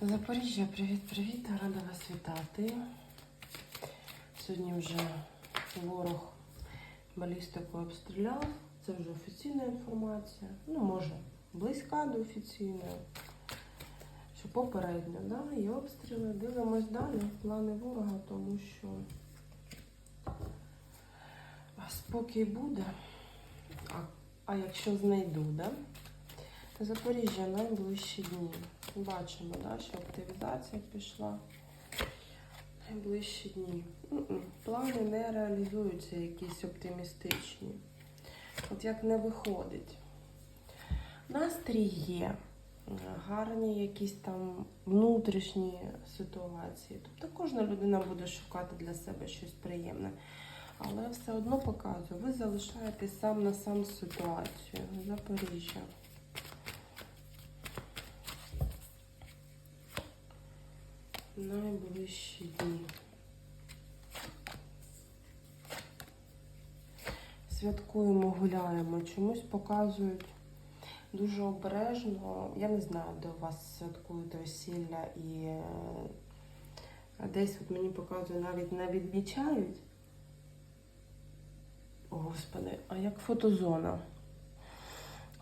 Запоріжжя, привіт-привіт, рада вас вітати. Сьогодні вже ворог балістику обстріляв. Це вже офіційна інформація. Ну, може, близька до офіційної. Що попередньо, да? Є обстріли. Дивимось далі. Плани ворога, тому що спокій буде. А, а якщо знайду, да? Запоріжжя найближчі дні. Бачимо, да, що активізація пішла. Найближчі дні. Плани не реалізуються якісь оптимістичні. От як не виходить. Настрій є. Гарні якісь там внутрішні ситуації. Тобто кожна людина буде шукати для себе щось приємне. Але все одно показую, ви залишаєтесь сам на сам з ситуацією. Запоріжжя. Найближчі дні. Святкуємо, гуляємо. Чомусь показують дуже обережно. Я не знаю, де у вас святкують весілля і е, десь от мені показує, навіть не відмічають. Господи, а як фотозона?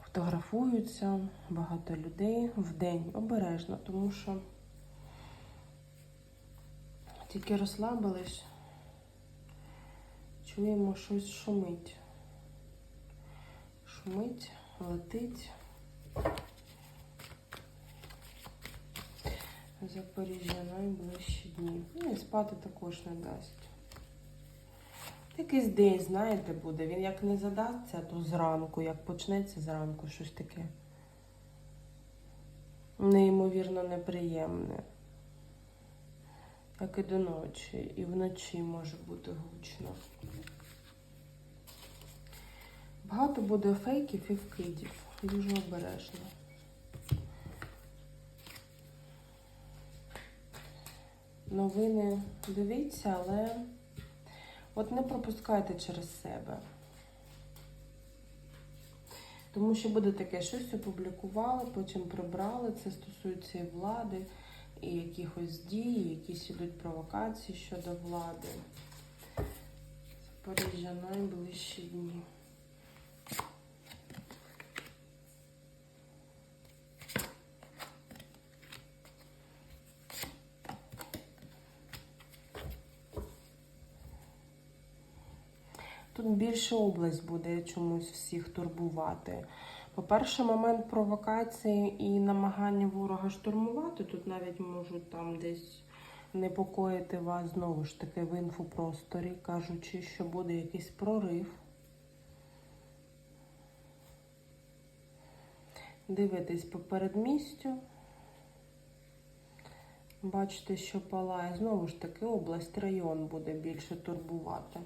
Фотографуються багато людей в день обережно, тому що тільки розслабились, чуємо щось шумить. Шумить, летить. Запоріжжя найближчі дні. Ну і спати також не дасть. Якийсь день, знаєте, буде. Він як не задасться, то зранку, як почнеться зранку, щось таке. Неймовірно неприємне. Як і до ночі. І вночі може бути гучно. Багато буде фейків і вкидів. Дуже обережно. Новини дивіться, але от не пропускайте через себе. Тому що буде таке, щось опублікували, потім прибрали. Це стосується і влади, і якихось дій, якісь ідуть провокації щодо влади. Запоріжжя найближчі дні. Тут більше область буде чомусь всіх турбувати. По-перше, момент провокації і намагання ворога штурмувати. Тут навіть можуть там десь непокоїти вас знову ж таки в інфопросторі, кажучи, що буде якийсь прорив. Дивитесь по передмістю. Бачите, що палає. Знову ж таки, область, район буде більше турбувати.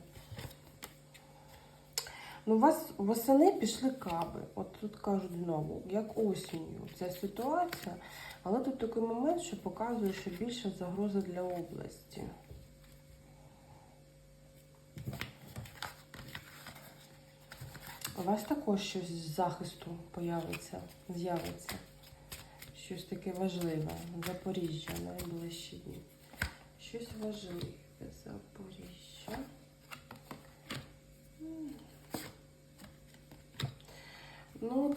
Ну, у вас восени пішли каби. От тут кажуть знову, як осінню. Ця ситуація. Але тут такий момент, що показує, що більша загроза для області. У вас також щось з захисту появиться, з'явиться. Щось таке важливе. Запоріжжя найближчі дні. Щось важливе. Запоріжжя. Ну,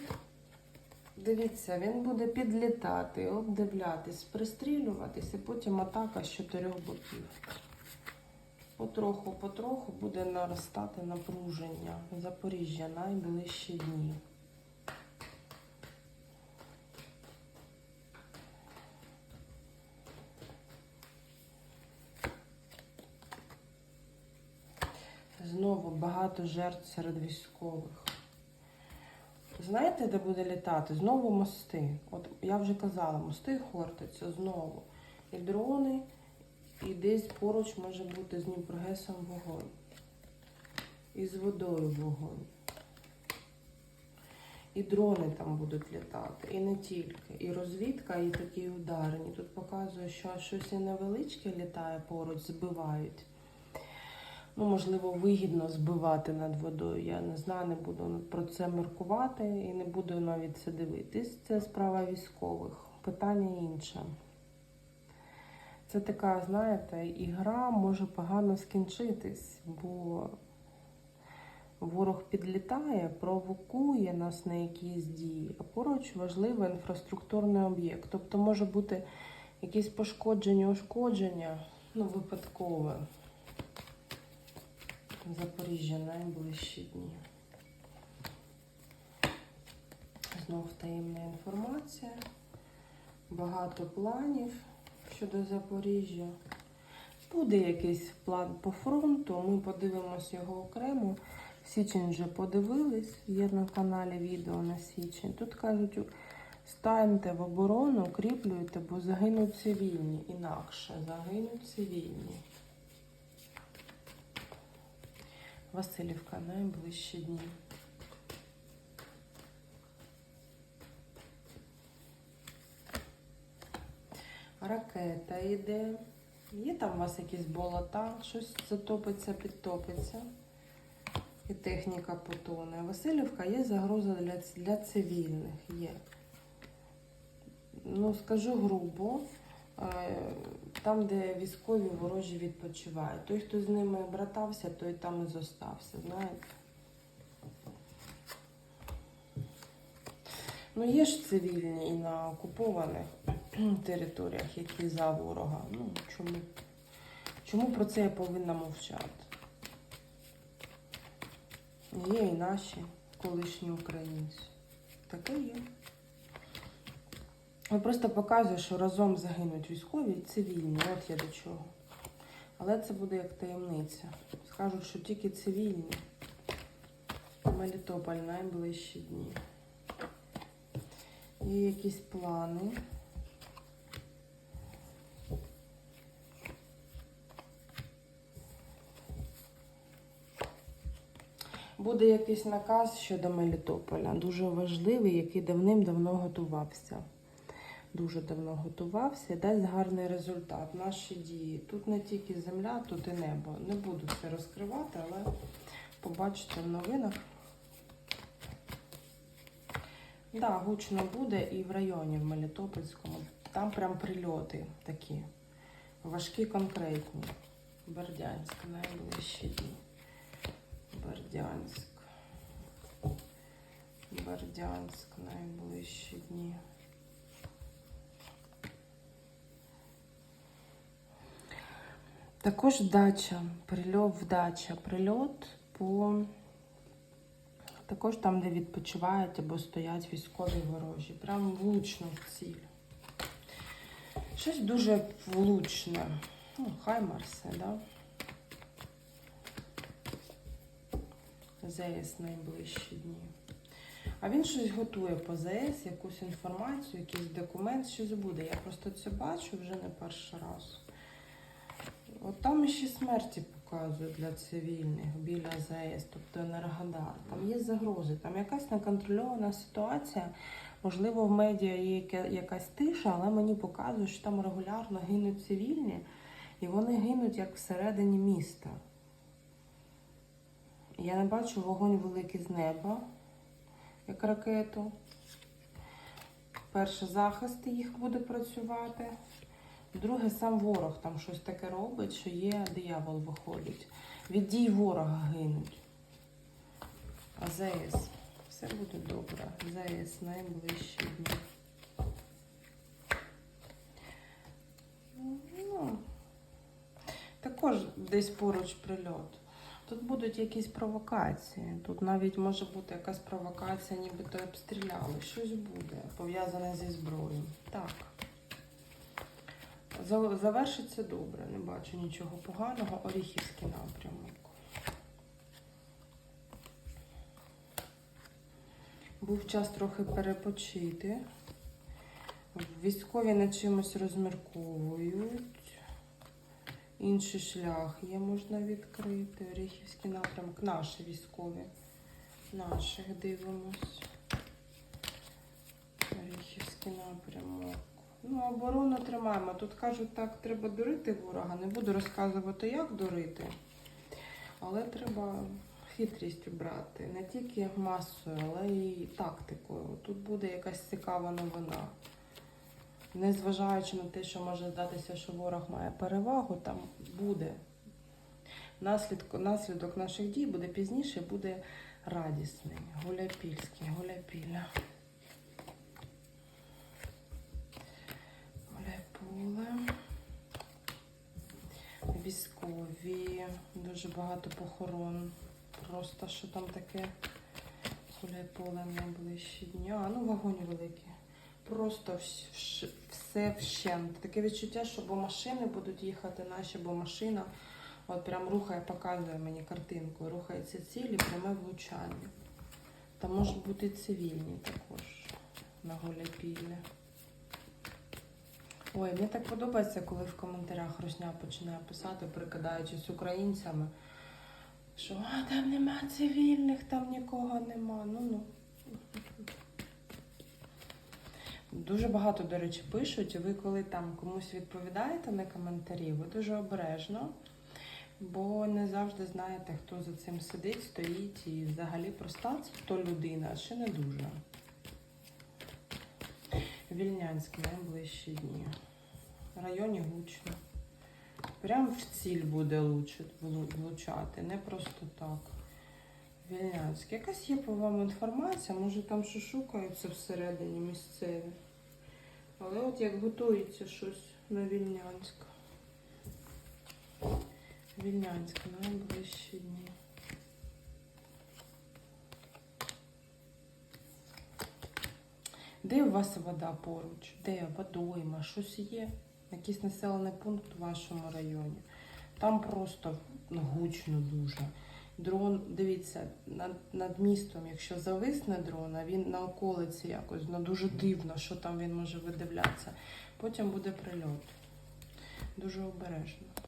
дивіться, він буде підлітати, обдивлятись, пристрілюватись, і потім атака з чотирьох боків. Потроху, потроху буде наростати напруження. Запоріжжя найближчі дні. Знову багато жертв серед військових. Знаєте, де буде літати? Знову мости. От я вже казала, мости хортаться знову. І дрони, і десь поруч може бути з Дніпрогесом вогонь. І з водою вогонь. І дрони там будуть літати, і не тільки. І розвідка, і такі ударні. Тут показує, що щось і невеличке літає поруч, збивають. Ну, можливо, вигідно збивати над водою. Я не знаю, не буду про це міркувати і не буду навіть це дивитись. Це справа військових. Питання інше. Це така, знаєте, ігра може погано скінчитись, бо ворог підлітає, провокує нас на якісь дії, а поруч важливий інфраструктурний об'єкт. Тобто може бути якісь пошкодження, ушкодження, ну, випадкове. Запоріжжя найближчі дні. Знов таємна інформація. Багато планів щодо Запоріжжя. Буде якийсь план по фронту, ми подивимось його окремо. Січень вже подивились, є на каналі відео на січень. Тут кажуть, станьте в оборону, укріплюйте, бо загинуть цивільні. Інакше загинуть цивільні. Васильівка найближчі дні. Ракета йде. Є там у вас якісь болота, щось затопиться, підтопиться. І техніка потоне. Васильівка є загроза для, для цивільних. Є. Ну, скажу грубо, там, де військові ворожі відпочивають. Той, хто з ними братався, той там і зостався, знаєте. Ну, є ж цивільні і на окупованих територіях, які за ворога. Ну, чому? Чому про це я повинна мовчати? Є і наші колишні українці. Таке є. Я просто показую, що разом загинуть військові і цивільні. От я до чого. Але це буде як таємниця. Скажуть, що тільки цивільні. Мелітополь найближчі дні. Є якісь плани. Буде якийсь наказ щодо Мелітополя, дуже важливий, який давним-давно готувався. Дуже давно готувався і дасть гарний результат. Наші дії. Тут не тільки земля, тут і небо. Не буду це розкривати, але побачите в новинах. Да, гучно буде і в районі в Мелітопольському. Там прям прильоти такі. Важкі, конкретні. Бердянськ, найближчі дні. Бердянськ. Бердянськ, найближчі дні. Також дача, прильот в дача, прильот по також там, де відпочивають або стоять військові ворожі. Прям влучно в ціль. Щось дуже влучне. Ну, Хаймарси, да? ЗС найближчі дні. А він щось готує по ЗС, якусь інформацію, якийсь документ, щось буде. Я просто це бачу вже не перший раз. Там ще смерті показують для цивільних біля ЗАЕС, тобто Енергодар. Там є загрози, там якась неконтрольована ситуація. Можливо, в медіа є якась тиша, але мені показують, що там регулярно гинуть цивільні, і вони гинуть як всередині міста. Я не бачу вогонь великий з неба, як ракету. Перше, захист їх буде працювати. Друге, сам ворог там щось таке робить, що є диявол виходить. Від дій ворога гинуть. А ЗС. Все буде добре. ЗС найближчі дні. Ну, також десь поруч прильот. Тут будуть якісь провокації. Тут навіть може бути якась провокація, нібито обстріляли. Щось буде пов'язане зі зброєю. Так. За- Завершиться добре, не бачу нічого поганого. Оріхівський напрямок. Був час трохи перепочити. Військові над чимось розмірковують. Інший шлях є, можна відкрити. Оріхівський напрямок. Наші військові. Наших дивимось. Оріхівський напрямок. Ну, оборону тримаємо. Тут кажуть, так, треба дурити ворога. Не буду розказувати, як дурити. Але треба хитрість брати. Не тільки масою, але й тактикою. Тут буде якась цікава новина. незважаючи на те, що може здатися, що ворог має перевагу, там буде. Наслідок, наслідок наших дій буде пізніше, буде радісний. Гуляпільський, гуляпіля. Гуляйполе. Військові. Дуже багато похорон. Просто що там таке? Гуляйполе найближчі дні. А, ну вагоні великі. Просто все вщент. Таке відчуття, що бо машини будуть їхати наші, бо машина от прям рухає, показує мені картинку. Рухається цілі, пряме влучання. Там можуть бути цивільні також на Гуляйпіллі. Ой, мені так подобається, коли в коментарях Росня починає писати, прикидаючись українцями, що а, там нема цивільних, там нікого нема. Ну ну. Дуже багато, до речі, пишуть. Ви коли там комусь відповідаєте на коментарі, ви дуже обережно, бо не завжди знаєте, хто за цим сидить, стоїть і взагалі проста хто людина, ще не дуже. Вільнянськ найближчі дні. В районі гучно. Прям в ціль буде влучати, не просто так. Вільнянськ. Якась є по вам інформація, може там що шукаються всередині місцеві. Але от як готується щось на Вільнянськ. Вільнянськ найближчі дні. Де у вас вода поруч? Де водойма? Щось є? Якийсь населений пункт у вашому районі. Там просто ну, гучно дуже. Дрон, дивіться, над, над містом, якщо зависне дрон, а він на околиці якось, ну дуже дивно, що там він може видивлятися. Потім буде прильот. Дуже обережно.